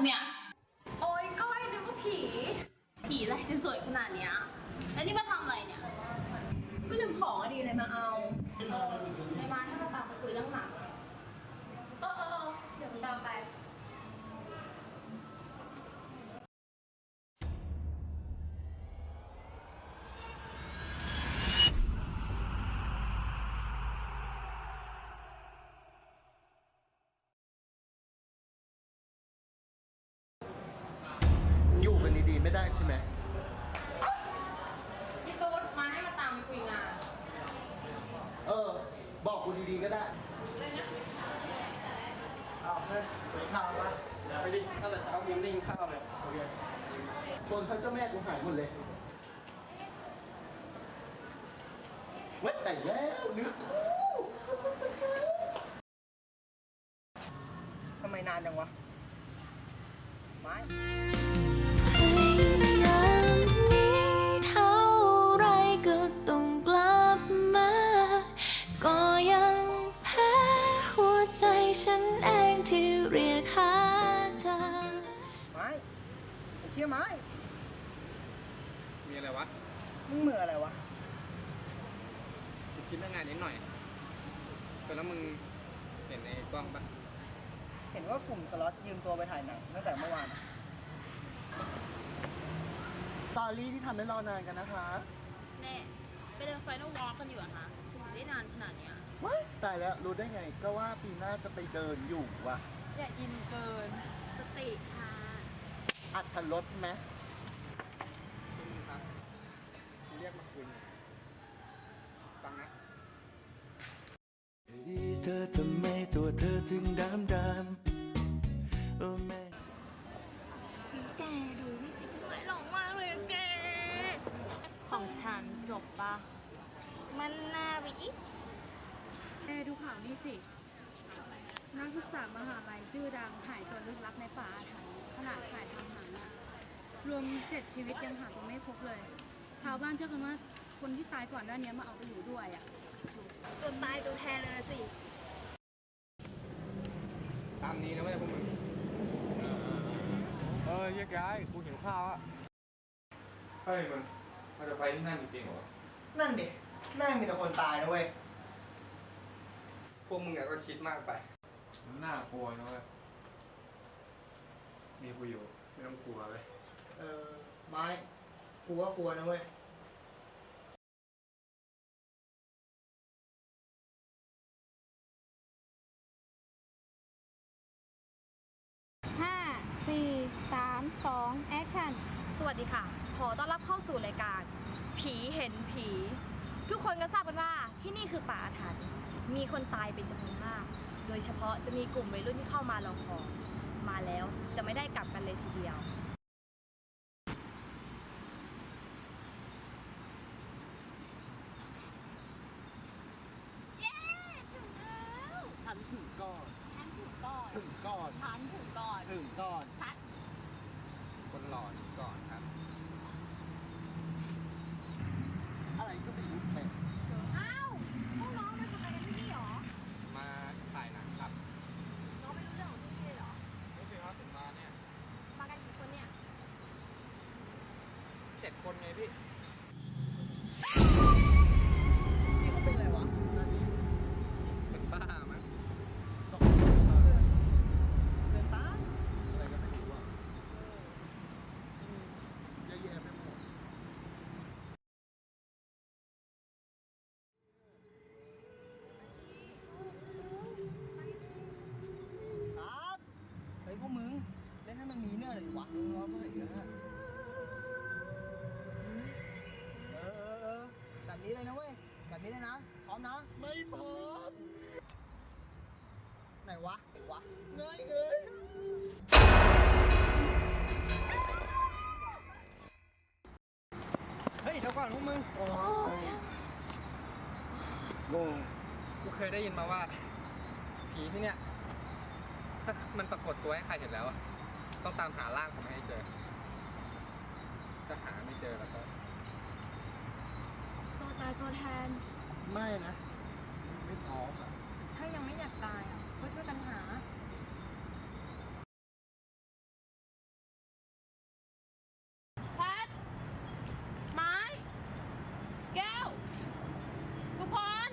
งเนี่ย โอ๊ยก้อยนึกว่าผี ผีอะไรจะสวยขนาดเนี้ยแล้วนี่มาทำอะไรเนี่ย ก็ลืมของอะดีเลยมาเอา เออไม่มาให้มาตามไปคุยเรื่องหนัง เออเออเออเดี๋ยวมันตามไป อยู่ กันดีๆไม่ได้ใช่ไหมพี่ตุ๊ดมาให้มาตามไปคุยงานเออ บอกกูดีๆก็ได้เอาเฮ้ยไปข้าวปะไปดิตั้งแต่เช้ายังไม่ได้กินข้าวเลยโอเคชวนเขาเจ้าแม่กูหายหมดเลยเว้ยแต่แล้วนึกคู่ทำไมนานจังวะ ไม้ พยายามหนีเท่าไรก็ต้องกลับมา ก็ยังแพ้หัวใจฉันเองที่เรียกหาเธอ ไม้ไอ้เชี่ยไม้ มีอะไรวะมึงเหมืออะไรวะ กูคิดเรื่องงานนิดหน่อยแต่แล้วมึงเห็นในกล้องปะเห็นว่ากลุ่มสล็อตยืมตัวไปถ่ายหนังตั้งแต่เมื่อวานอะส ตอรี่ที่ทำให้รอนานกันนะคะแน่ไปเดินไฟนอลวอล์กกันอยู่อะคะถึงได้นานขนาดเนี้ยว้ายตายแล้วรู้ได้ไงก็ว่าปีหน้าจะไปเดินอยู่ว่ะ อย่าอินเกินสติค่ะ อัดทันรถไหมมึงครับกูเรียกมาคุยหน่อยฟังนะดีเธอทำ กศึกษามหาลัยชื่อดังหายตัวลึกลับในป่าอาถรรพ์ขนาดถ่ายทำหาน่ะรวมเจ็ดชีวิตยังหาตัวไม่พบเลย ชาวบ้านเชื่อกันว่าคนที่ตายก่อนหน้านี้มาเอาไปอยู่ด้วยอะตัวตายตัวแทนเลยนะสิ ตามนี้นะเว้ยพวกมึง เออแยกย้ายกูหิวข้าวอะเฮ้ยมึงเราจะไปที่นั่นจริงๆเหรอ นั่นดิแม่งมีแต่คนตายนะเว้ย พวกมึงอะก็คิดมากไป มันน่ากลัวนะเว้ยมีกูอยู่ไม่ต้องกลัวเลย เออไม้กูว่ากลัวนะเว้ยห้าสี่สามสองแอคชั่น สวัสดีค่ะ ขอต้อนรับเข้าสู่รายการ ผีเห็นผี ทุกคนก็ทราบกันว่าที่นี่คือป่าอาถรรพ์มีคนตายเป็นจำนวนมาก โดยเฉพาะจะมีกลุ่มวัยรุ่นที่เข้ามาลองของมาแล้วจะไม่ได้กลับกันเลยทีเดียว เย้ถึงแล้วฉันถึงก่อนฉันถึงก่อน ถึงก่อนฉันถึงก่อน ถึงก่อน ฉัน คนหล่อนี่ก่อนครับ อะไรก็ไม่รู้แต่ อ้าวพวกน้องมาทำอะไรกันที่นี่หรอ มาถ่ายหนังครับ น้องไม่รู้เรื่องของที่นี่เลยเหรอ รู้สึกว่าถึงมาเนี่ย มากันกี่คนเนี่ย เจ็ ดคนไงพี่นี่เขาเป็นอะไรวะเป็นบ้ามั้งตกเลยเดินตามอะไรก็ไม่รู้อะเยอะแยะไปหมดครับเฮ้ยพวกมึงเล่นให้มันมีเนื้อหน่อยวะร้อนก็เลย เลยนะ พร้อมนะ ไม่พร้อม ไหนวะไหนวะง่ายเลยเฮ้ยเดี๋ยวก่อนพวกมึงงงกูเคยได้ยินมาว่า ผีที่เนี่ย ถ้ามันปรากฏตัวให้ใครเห็นแล้วอะต้องตามหาร่างของมันให้เจอถ้าหาไม่เจอแล้วก็ ตัวตายตัวแทน ไม่นะไม่พร้อมอะ ถ้ายังไม่อยากตายอะก็ช่วยกันหาแพทไม้ แก้ว ทุกคน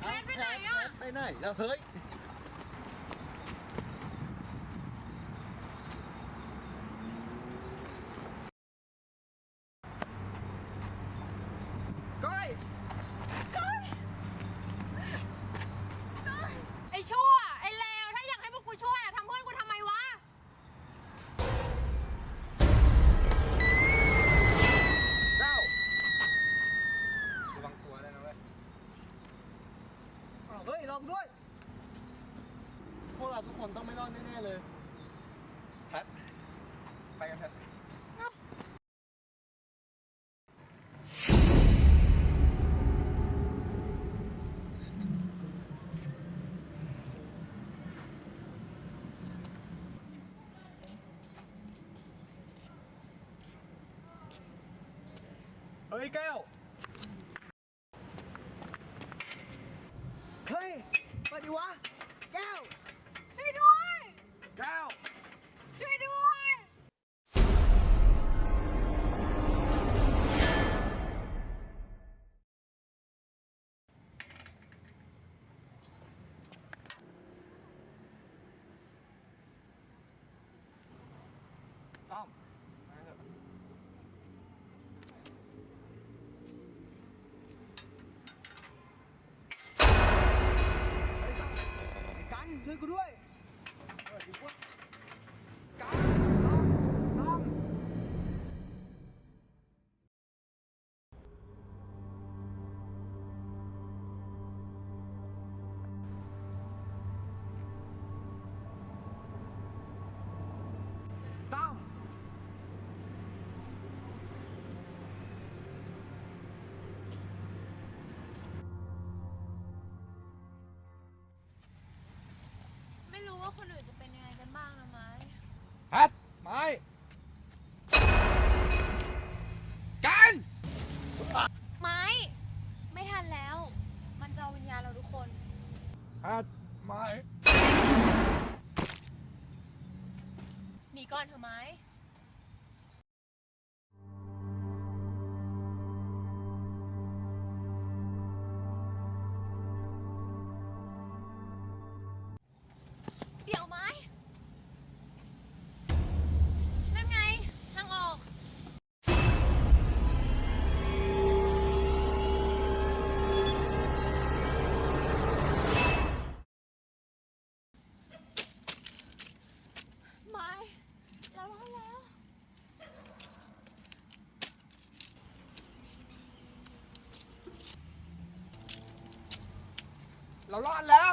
แพทไปไหนอะ ไปไหนแล้วเฮ้ย พี่แก้ว เฮ้ยมาดิวะ แก้ว นกูด้วย ว่าคนอื่นจะเป็นยังไงกันบ้างนะไม้แพทไม้กันไม้ ไม่ทันแล้ว มันจะเอาวิญญาณเราทุกคนแพทไม้หนีก่อนเถอะไม้ เรารอดแล้ว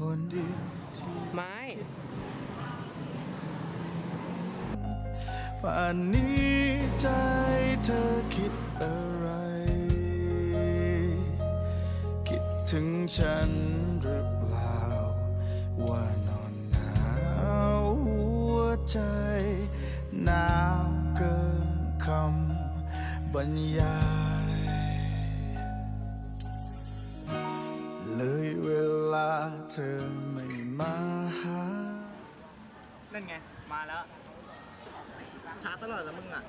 คนเดียวที่ไม้ป่านนี้ใจเธอคิดอะไร คิดถึงฉันหรือเปล่า ว่านอนหนาวหัวใจหนาวเกินคำบรรยาย เลยเวลา เธอไม่มาหา นั่นไง มาแล้ว ช้าตลอดแล้วมึงอะ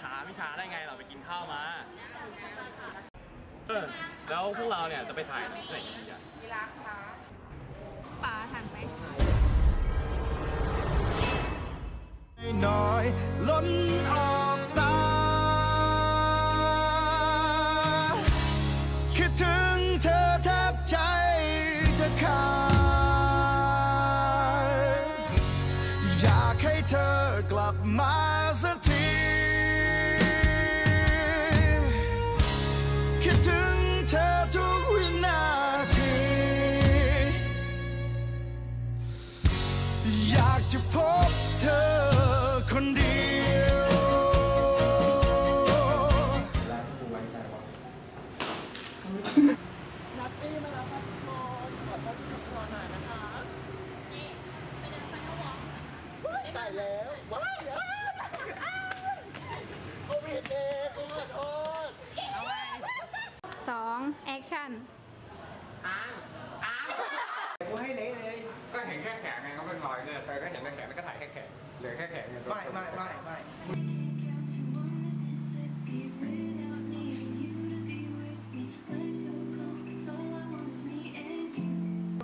ช้าไม่ช้าได้ไงเราไปกินข้าวมาเออแล้วพวกเราเนี่ยจะไปถ่ายหนังที่ไหนกันดีอะป่าอาถรรพ์ไหมน้อยล้นอ คิดถึงเธอทุกวินาที อยากจะพบเธอ องแอคชั่นกูให้เละเลย ก็เห็นแค่แขนไงก็เป็นรอยเนี่ยใครก็เห็นแค่แขนก็ถ่ายแค่แขนเหลือแค่แขนไงตัวไม่ไม่ไม่ไม่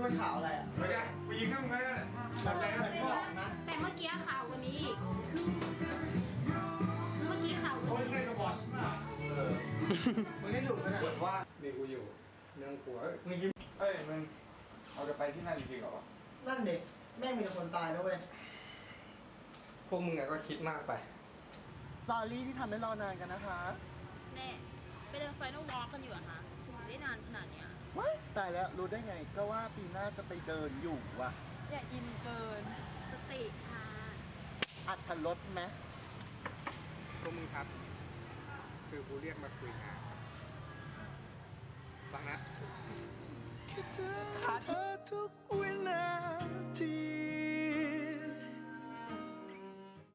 มันขาวอะไรอะไม่ได้ไปยิงข้างในนั่นแหละตัดใจกันพ่อแต่เมื่อกี้ข่าวกวันนี้ มึงได้ดุกันอะว่านี่กูอยู่เรื่องกลัวเอ้ยมึงยิ้มเอ้ยมึงเอาจะไปที่นั่นจริงๆเหรอวะนั่นเด็กแม่งมีแต่คนตายนะเว้ยพวกมึงอะก็คิดมากไปสอรี่ที่ทำให้รอนานกันนะคะแน่ไปเดินไฟนอลวอล์กกันอยู่อะคะถึงได้นานขนาดเนี้ยว้ายตายแล้วรู้ได้ไงก็ว่าปีหน้าจะไปเดินอยู่ว่ะ อย่าอินเกินสติค่ะอัดทันรถไหมพวกมึงครับ คือบูเรียกมาคุยงานคฟังนะ คิดถึงเธอทุกวินาที